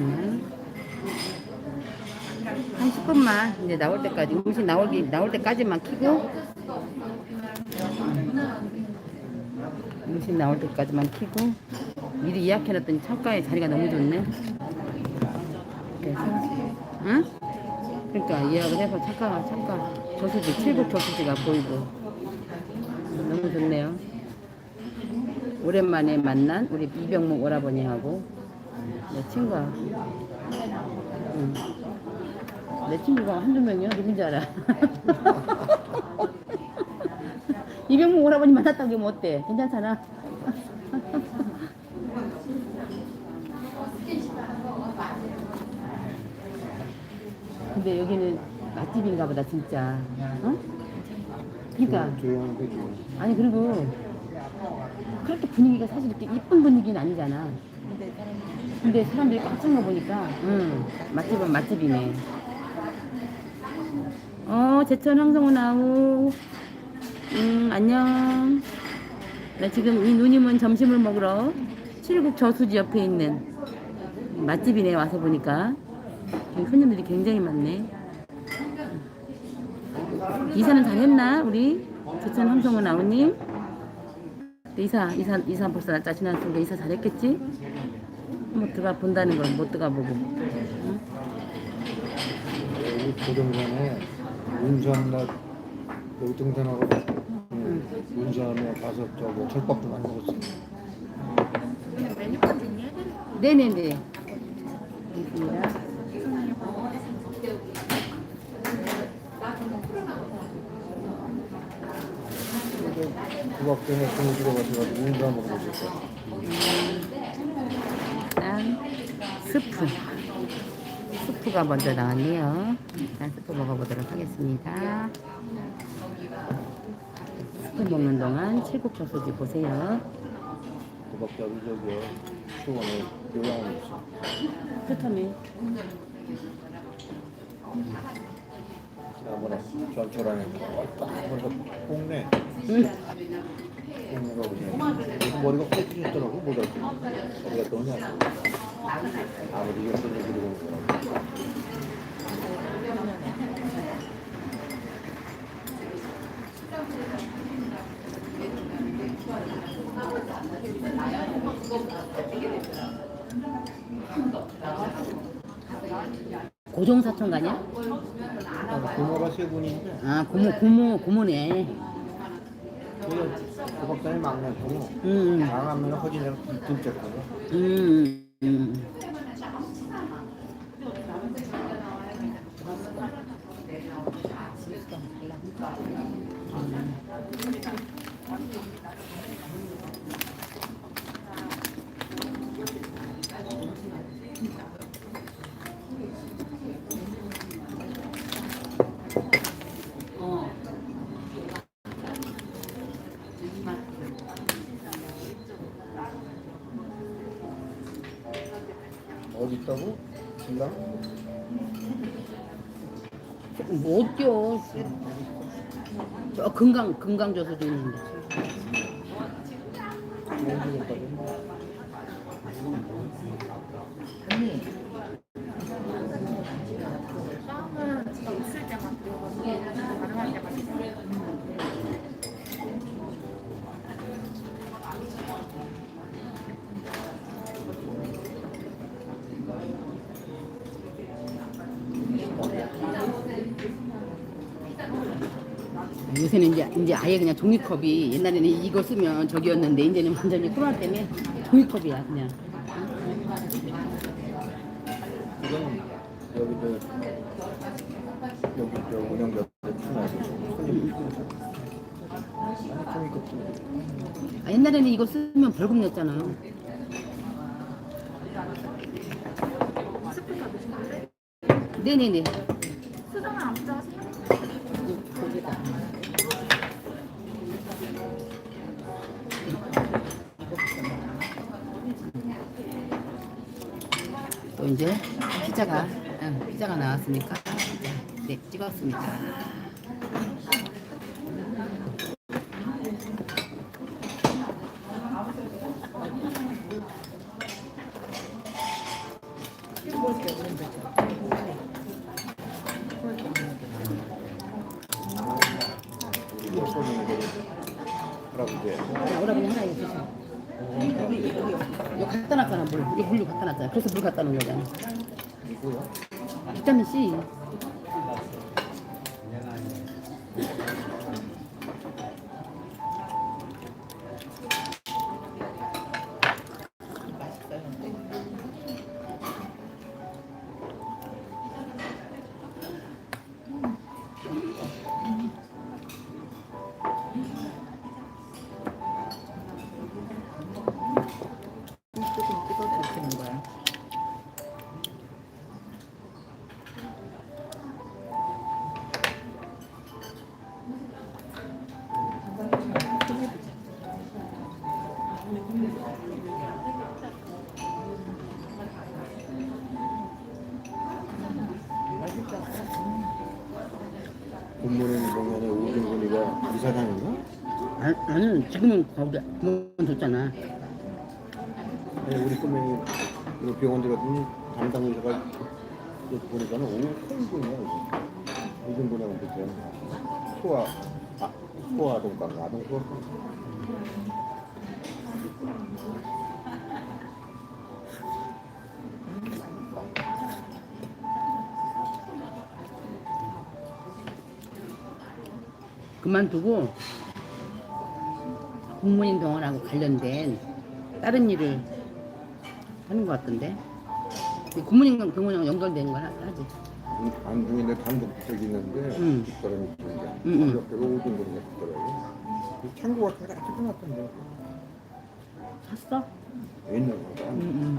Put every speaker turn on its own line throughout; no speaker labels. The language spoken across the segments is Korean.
잠깐만. 한 10분만 이제 나올 때까지 음식 나오기 나올 때까지만 키고 음식 나올 때까지만 키고 미리 예약해놨더니 창가에 자리가 너무 좋네. 그래서 응? 그러니까 예약을 해서 창가 창가 저수지 칠곡 저수지가 보이고 너무 좋네요. 오랜만에 만난 우리 이병목 오라버니하고 내 친구야. 응. 내 친구가 한두 명이야? 누군지 알아? 이병목 오라버니 만났다고 하면 어때? 괜찮잖아? 근데 여기는 맛집인가 보다 진짜 어? 그러니까
조용한 거지.
아니 그리고 그렇게 분위기가 사실 이렇게 이쁜 분위기는 아니잖아. 근데 사람 들이 꽉찬 거 보니까 응 맛집은 맛집이네. 어 제천 황성우 나우 음 안녕. 나 지금 이 누님은 점심을 먹으러 칠곡 저수지 옆에 있는 맛집이네 와서 보니까 여기 손님들이 굉장히 많네. 이사는 잘 했나 우리 제천 황성우 나우님? 이사 이사 이사 벌써 날짜 지났으니까 이사 잘했겠지? 한번 들어가 본다는 걸 못 들어가 보고. 응?
여기 고정전에 운전나 여기 등산하고 응. 운전하며 가서 저거 철밥도 많이 먹었어.
네네네. 있습니다.
구박 때문에 돈을 들어가지고 운전 먹고 있었어.
일단 스프. 스프가 먼저 나왔네요. 일단 스프 먹어보도록 하겠습니다. 스프 먹는 동안 칠곡 저수지 보세요.
구박자도 저기요. 수원에 요양원 있어.
그렇다며.
지난번에 전철안에 딱 꽁네.
응.
꽁네가 그냥 머리가 꺾여졌더라고 못 알고. 어디가 떠냐. 아버지가 보니까.
고종사촌 가냐?
아, 고모가 세 분인데
아 고모 고모 고모네.
그 구박자의 막내고
음.
나가면 허진이가 둘째 거고.
음. 음.
어
못 뛰어. 저 금강 금강 저수도 있는데. 요새는 이제 이제 아예 그냥 종이컵이 옛날에는 이거 쓰면 저기였는데 이제는 완전히 코로나 때문에 종이컵이야 그냥.
이건 여기 저 여기 저 운영자 추나고 손님 피곤해서 아니 좀
아, 옛날에는 이거 쓰면 벌금 냈잖아요. 네네네.
수정은 안 필요하세요?
거기다. 또 이제 피자가 응, 피자가 나왔으니까 네 찍었습니다. 이거야? 지금은 거기 그만뒀잖아.
네, 우리 꼬맹이 이거 병원 들어갔더니 담당 의사가 이거 보니까는 오콩군이야 오진군이라고 그랬죠 소아 아, 소아동과 아동 소아
그만두고 국문인 병원하고 관련된 다른 일을 하는 것 같던데. 국문인 병원하고 연결된 걸 하지
안중에 내 단독 저기 있는데
음.
사람이 있는데
음, 음.
옆에가 오줌 그런 있더라고. 이 창고가 가득 끝났던데
샀어?
옛날 거한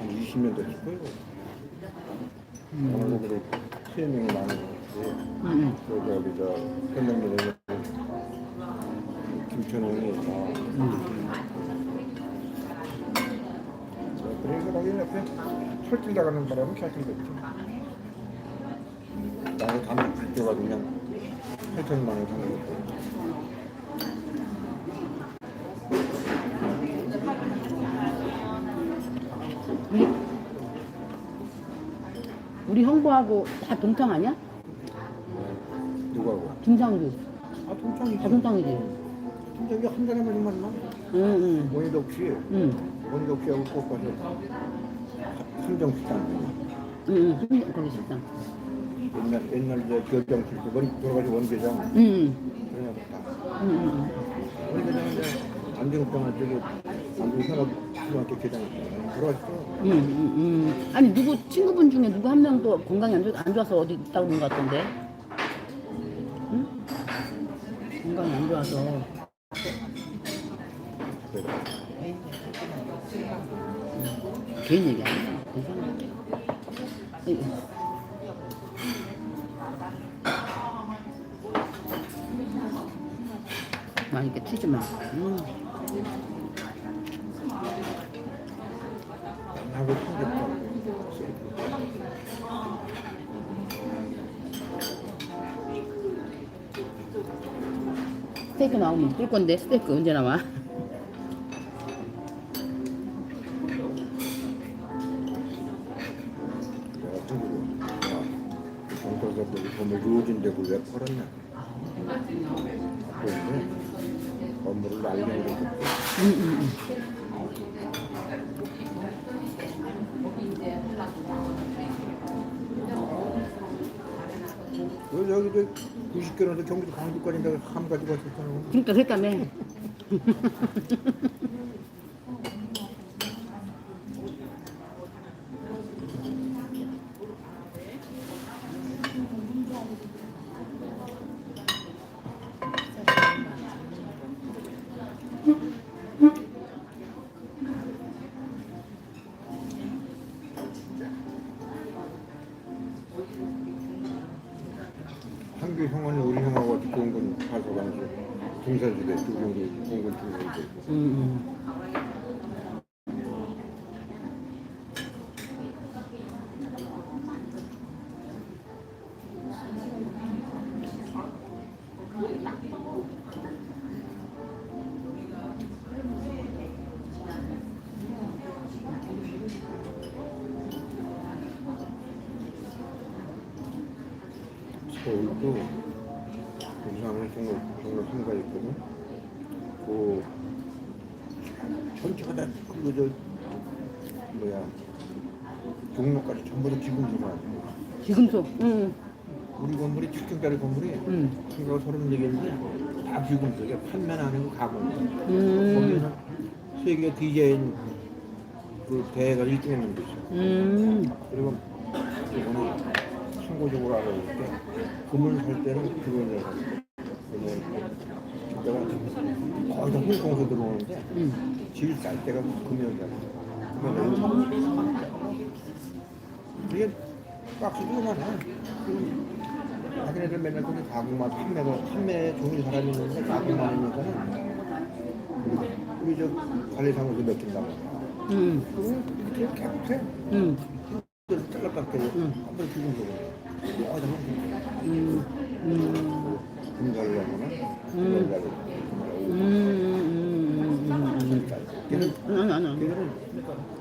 20년 됐을 거예요. 오늘 그래 체험이 많은 것 같고
응. 응, 응.
그 저기 저 현장에 5,000원이니까. 그래서 거기 옆에 철길 나가는 바람은 캘텐 거죠. 나의 감이 불때가 그냥 8천만 원 사는 거죠.
우리, 우리 형부하고 다 동창 아니야?
누구하고?
김상규.
아, 통창이지.
다 동창이지.
동창이 한 달에 많이 만 나.
응,
원희덕 씨,
응, 응,
원희덕 씨하고 꼭 가서 삼정식당.
응, 응. 거기 식당.
옛날 옛날 이제 그 머리 돌아가지고 원계장
응, 응,
그냥 다.
응, 응.
원계장인데 안정병원 저기 안정산업초등학교 계장이었잖아요. 돌아가셨어.
응, 응, 응. 아니 누구 친구분 중에 누구 한 명도 건강이 안, 좋, 안 좋아서 어디 있다고 그런 것 같던데. 응? 건강이 안 좋아서.
그래.
개인 얘기 아니야. 이렇게 튀지 마. 음. 스테이크 나오면 꿀 건데 스테이크 언제 나와?
그런데 건물을 날리는 거
응, 응, 응.
그 여기 저 90km에서 경기도 강주까지 내가 함 가지고 왔었잖아.
그러니까 그랬다며.
중사지대 두 경기 공군 중사지대.
응,
하고.
음.
거기는 세계 디자인 그 대회가 1등 했는 곳이야.
음.
그리고 이번에 참고적으로 알아볼 때 금을 살 때는 그걸 내가 내가 거의 다 홍콩에서 들어오는데
응.
제일 쌀 때가. 금연 이게 박스도 많아. 자기네들 맨날 거기 가구만 판매가 판매 종일 사람이 있는데 가구만 하니까는 우리 저 관리사무소 맡긴다고.
응.
그거 깨끗해.
응.
그래서 잘라깎게
응.
한번 죽은 거고. 아, 정말
음. 음. 음.
금살려.
음. 음. 음.
걔는
아니 아니 아니.
걔는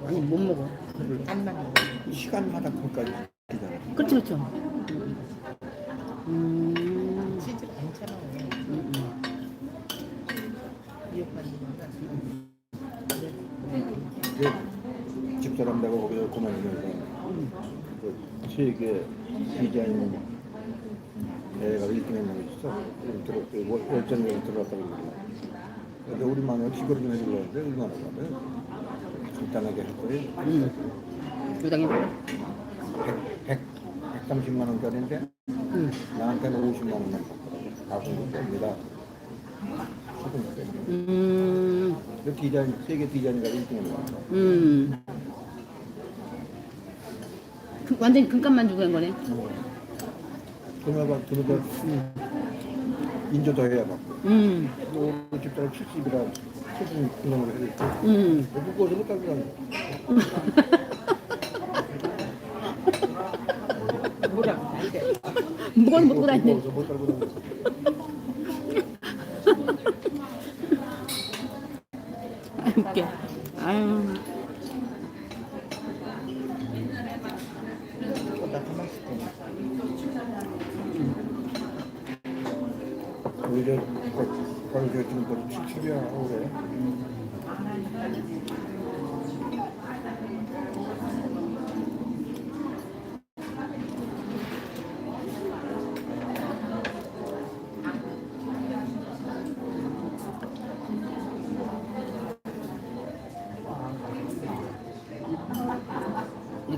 아니 못 먹어.
시간마다 그까지 기다려.
그렇죠 그렇죠. 음.
그만두면서 그 세계 디자인 대회가 1등 했는 게 있어. 들어, 그 월- 월전에 들어갔다고 그러더라고. 근데 우리 마누라 시골 좀 해주려고 했는데 얼마나 가면 간단하게 할 거예요.
음. 요당에.
100, 100, 130만 원짜리인데
음.
나한테는 50만 원만 받더라고. 가공도 뺍니다. 소금 빼.
음.
그 디자인, 세계 디자인가 1등 했는 거야.
음. 그, 완전 금값만 주고 한 거네.
그나마 그러다 인조 더 해야 받고.
음.
우리 집사람 70이라 70 그놈으로 해줬고.
음.
누구 거서 못 달고
뭐라고 안 돼.
무거운 먹고 다니네.
못 달고 다녔어.
아유, 웃겨. 아유.
보다 더 맛있대.
우리 저 거기 저 지금 벌써 77이야 올해.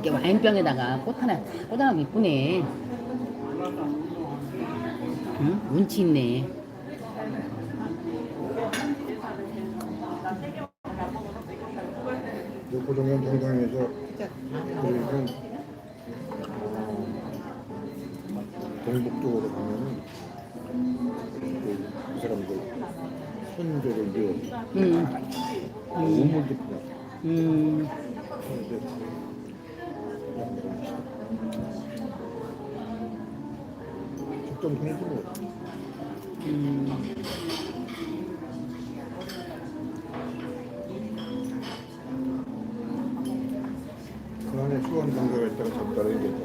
이렇게 와인병에다가 꽃 하나 딱 꽂아놓으면 이쁘네. 응? 운치 있네.
진짜
그리고 동북쪽으로 가면은 그, 그 사람들 선조를 이어
음.
우물도
음.
적정선이지 뭐
음.
그 안에 수원 장사가 있다가 잡다가 진짜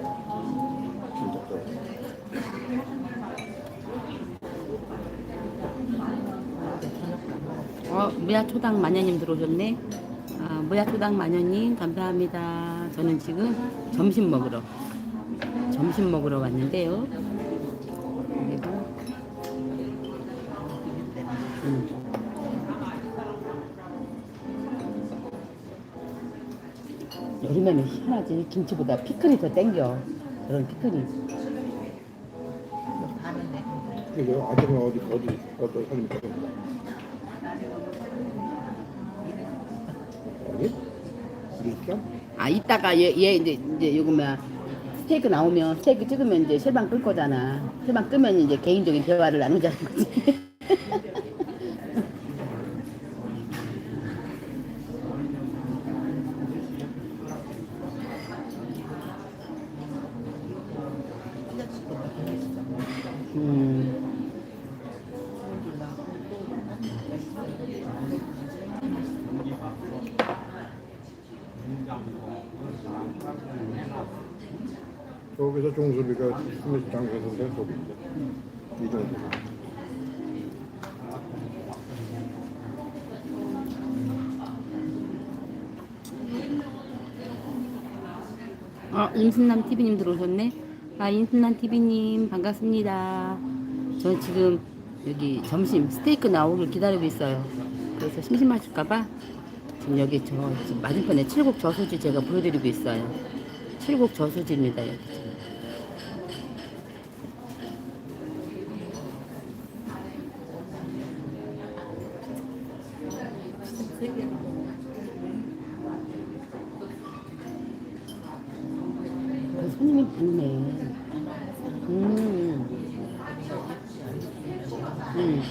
어, 무야초당 마녀님 들어오셨네. 아, 무야초당 마녀님 감사합니다. 저는 지금 점심 먹으러 점심 먹으러 왔는데요. 그리고 음. 여름에는 희한하지 김치보다 피클이 더 땡겨 그런 피클이
뭐 가는데.
그래서 아들은 어디 어디 어떤 사람이 있거 밀감?
아 이따가 얘, 얘 이제 이제 요거 뭐야 스테이크 나오면 스테이크 찍으면 이제 실방 끌 거잖아 실방 끄면 이제 개인적인 대화를 나누자는 거지 음.
거기서 종수비가 스미스 장소인데 거기 이제 이 정도.
어, 임순남 TV님 들어오셨네. 아, 임순남 TV님 반갑습니다. 저 지금 여기 점심 스테이크 나오길 기다리고 있어요. 그래서 심심하실까봐 지금 여기 저 지금 맞은편에 칠곡 저수지 제가 보여드리고 있어요. 칠곡 저수지입니다. 여기 지금. 그 손님이 많네. 음. 음.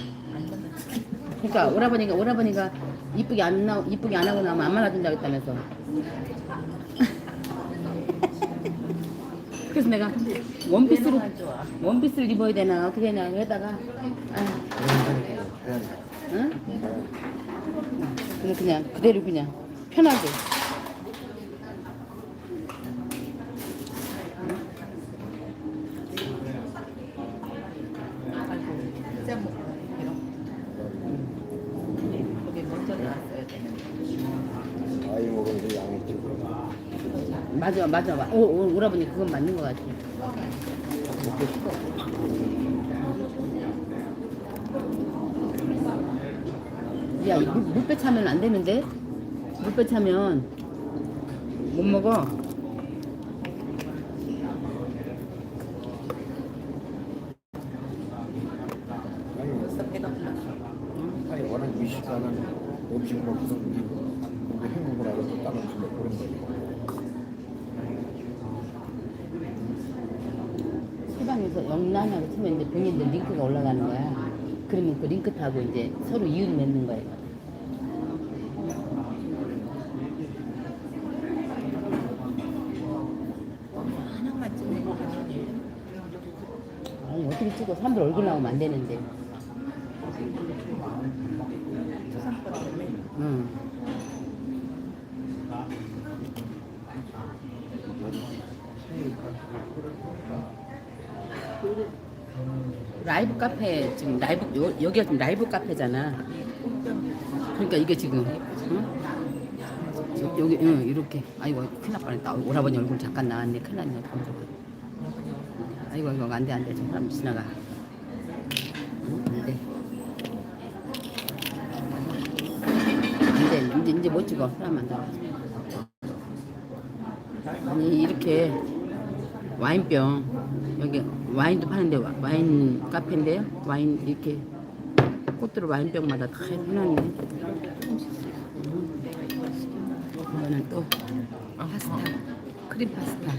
그러니까 오라버니가 오라버니가 이쁘게 안 나, 이쁘게 안 하고 나면 안 말아준다고 했다면서. 그래서 내가 원피스를 원피스를 입어야 되나 어떻게 되나 하다가 아, 응? 그냥 그대로 그냥 편하게.
피자 먹고 이런 거기 먼저 나왔어야 되는데
아이 먹으면서 양이 찌고.
맞아 맞아. 오, 오, 오라버니 그건 맞는 것 같아. 야, 물배 차면 안 되는데? 물배 차면 못 먹어.
워낙 미식가는 음식 먹고서 우리 행복을 알아서 다른 먹고 그런 거예요.
시방에서 영란하고 치면 이제 본인들 링크가 올라가는 거야. 그러면 그 링크 타고 이제 서로 이웃 맺는 거예요.
하나만 찍는
아니, 어떻게 찍어? 사람들 얼굴 나오면 안 되는데. 응. 라이브 카페 지금 라이브 요, 여기가 지금 라이브 카페잖아. 그러니까 이게 지금 응? 저- 여기 응, 이렇게 아이고 큰일 날 뻔했다. 오라버니 얼굴 잠깐 나왔네. 큰일 났네. 아이고 이거 안돼 안돼 저 사람 지나가. 응? 안돼. 안돼 이제 이제 못 찍어 사람 안 나와. 아니 이렇게 와인병 여기 와인도 파는데 와- 와인 카페인데요? 와인 이렇게 꽃들을 와인병마다 다 해놨네. 이거는 또 파스타 크림 파스타.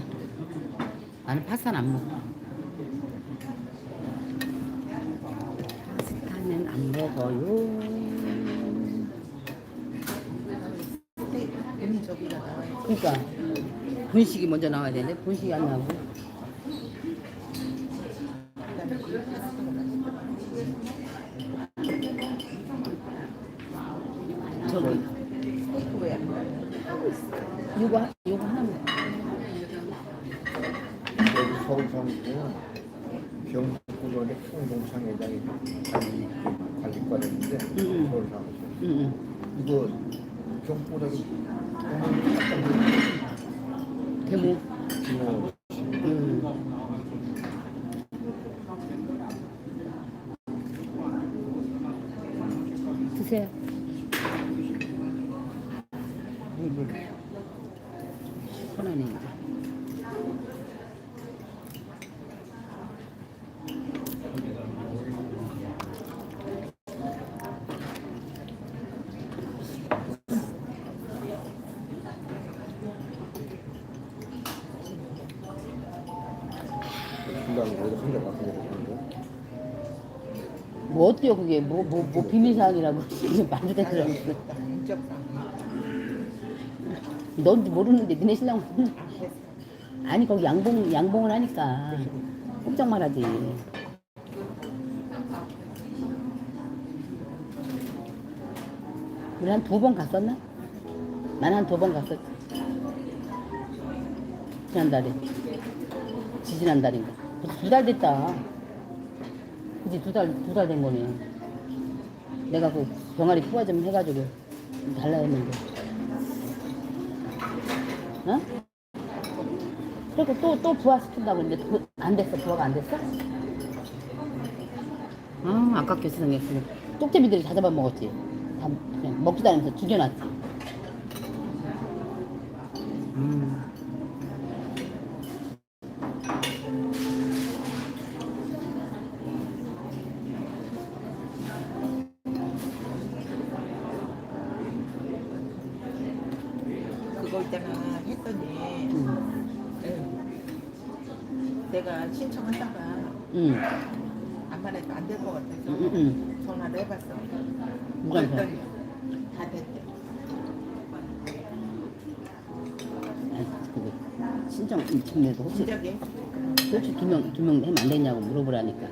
나는 파스타는 안 먹어. 파스타는 안 먹어요. 그러니까 분식이 먼저 나와야 되는데 분식이 안 나오고
그다음에 그 파스타가 맛있어
저기
스테이크 왜 안 나와요?
요거 하- 요거 하나만
여기 서울상에는 병구전에 총동창회장이 관리 관리과였는데
응.
서울상에서
응응
이거 경보다기 오늘 깜짝 놀랐어요.
대모
김호
음. 드세요.
바꾸게 됐는데.
뭐 어때요 그게? 뭐뭐 뭐 비밀 사항이라고 지금 말도 되더라 넌 모르는데 니네 신랑 아니 거기 양봉 양봉을 하니까 걱정 말하지. 우리 한 두 번 갔었나? 난 한 두 번 갔었지. 지난달에. 지지난달인가. 두 달 됐다. 그지, 두 달, 두 달 된 거네. 내가 그 병아리 부화 좀 해가지고 달라 했는데. 어? 그리고 또, 또 부화 시킨다고 했는데 부- 안 됐어. 부화가 안 됐어? 아, 아깝게. 그거. 쪽제비들이 다 잡아먹었지. 다 않으면서 죽여놨지. 음. 음.
안만 해도 안 될 것 같아서
음, 음.
전화를 해봤어.
누구한테?
그랬더니 다 됐대.
아이, 그거 인청내도 혹시
진작에
혹시 두명 두 명 하면 안 되냐고 물어보라니까.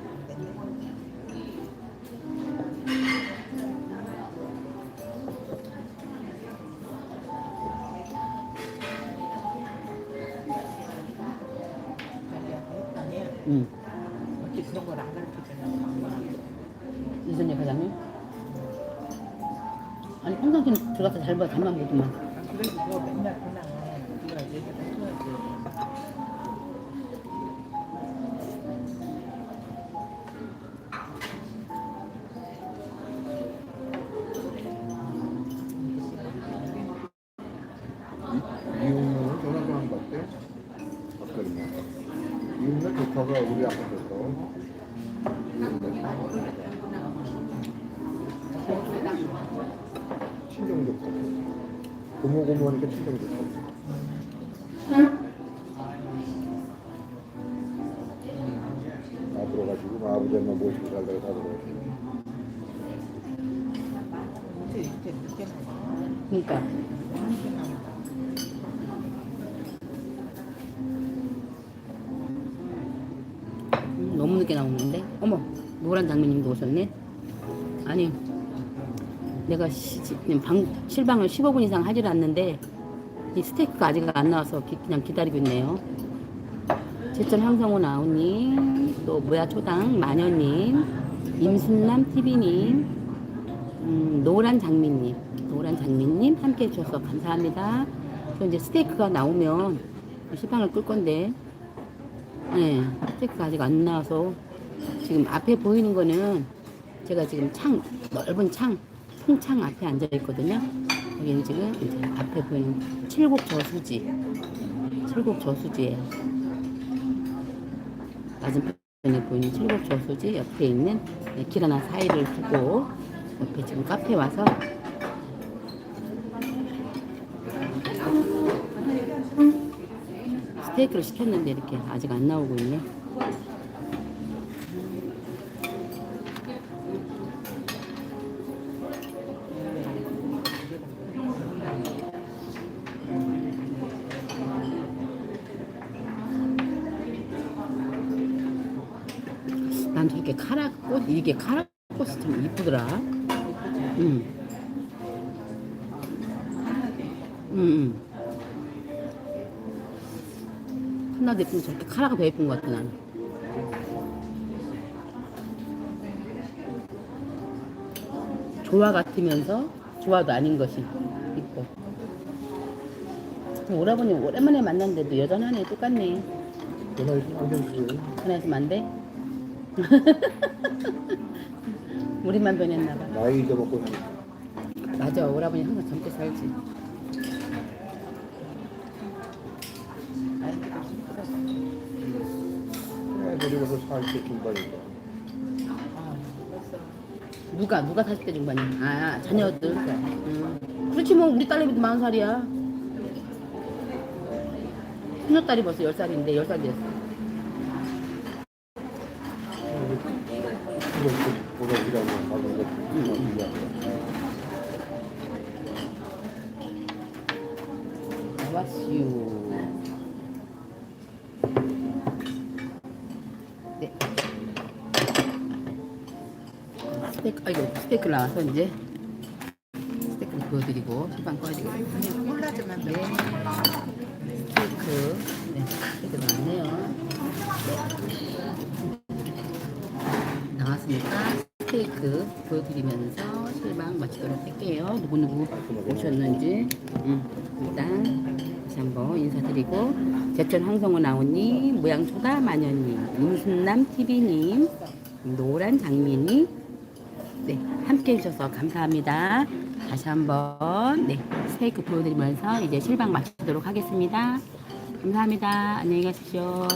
들어가서 잘 봐,
네가 얘기를 해줘야지.
이웃녀는 전화도 안 받대. 아까리만. 이웃녀 조카가 우리 아파트에서 친정 조카. 고모 고모하니까 친정 조카. 다 들어가지고 아버지 엄마 모시고 살다가 다
나와.
그러니까. 음, 너무 늦게 나오는데. 어머 노란 장미님도 오셨네. 아니 내가 방, 실방을 15분 이상 하질 않는데 이 스테이크가 아직 안 나와서 기- 그냥 기다리고 있네요. 제천 황성훈 아우님, 또 뭐야 초당 마녀님, 임순남 TV님, 음, 노란 장미님, 노란 장미님 함께 해주셔서 감사합니다. 저 이제 스테이크가 나오면 시방을 끌 건데, 네, 스테이크가 아직 안 나와서 지금 앞에 보이는 거는 제가 지금 창, 넓은 창, 통창 앞에 앉아 있거든요. 여기는 지금 이제 앞에 보이는 칠곡 저수지, 칠곡 저수지예요. 맞은편에 보이는 칠곡 저수지 옆에 있는 네, 길 하나 사이를 두고 옆에 지금 카페 와서 스테이크를 시켰는데 이렇게 아직 안 나오고 있네. 이게 카라꽃이 참 이쁘더라. 응. 응. 응. 하나도 예쁘면 저렇게 카라가 더 예쁜 것 같아 나는. 조화 같으면서 조화도 아닌 것이 이뻐. 오라버니 오랜만에 만났는데도 여전하네 똑같네.
전화 있으면 안 되지.
전화 있으면 안 돼? 우리만 변했나 봐.
나이 잊어먹고 사니까.
맞아, 오라버니 항상 젊게 살지.
애들이라도 살때 중반이니까.
아,
누가 누가 40대 중반이야? 아, 자녀들. 음. 그렇지 뭐 우리 딸내미도 40살이야. 큰녀딸이 벌써 10살인데 10살 됐어. 스테이크, 아이고, 스테이크 나와서 이제 스테이크를 보여드리고, 식빵 꺼내드리고.
그냥 콜라주만
네.
넣어.
스테이크, 네. 네, 이렇게 나왔네요. 네. 나왔으니까 스테이크 보여드리면서 실망 마치도록 할게요. 누구누구 오셨는지. 음, 일단 다시 한번 인사드리고 제천 황성우 나오님, 모양초가 마녀님, 임순남 TV님, 노란 장미님, 네, 함께 해주셔서 감사합니다. 다시 한번 네, 스테이크 보여드리면서 이제 실방 마치도록 하겠습니다. 감사합니다. 안녕히 가십시오.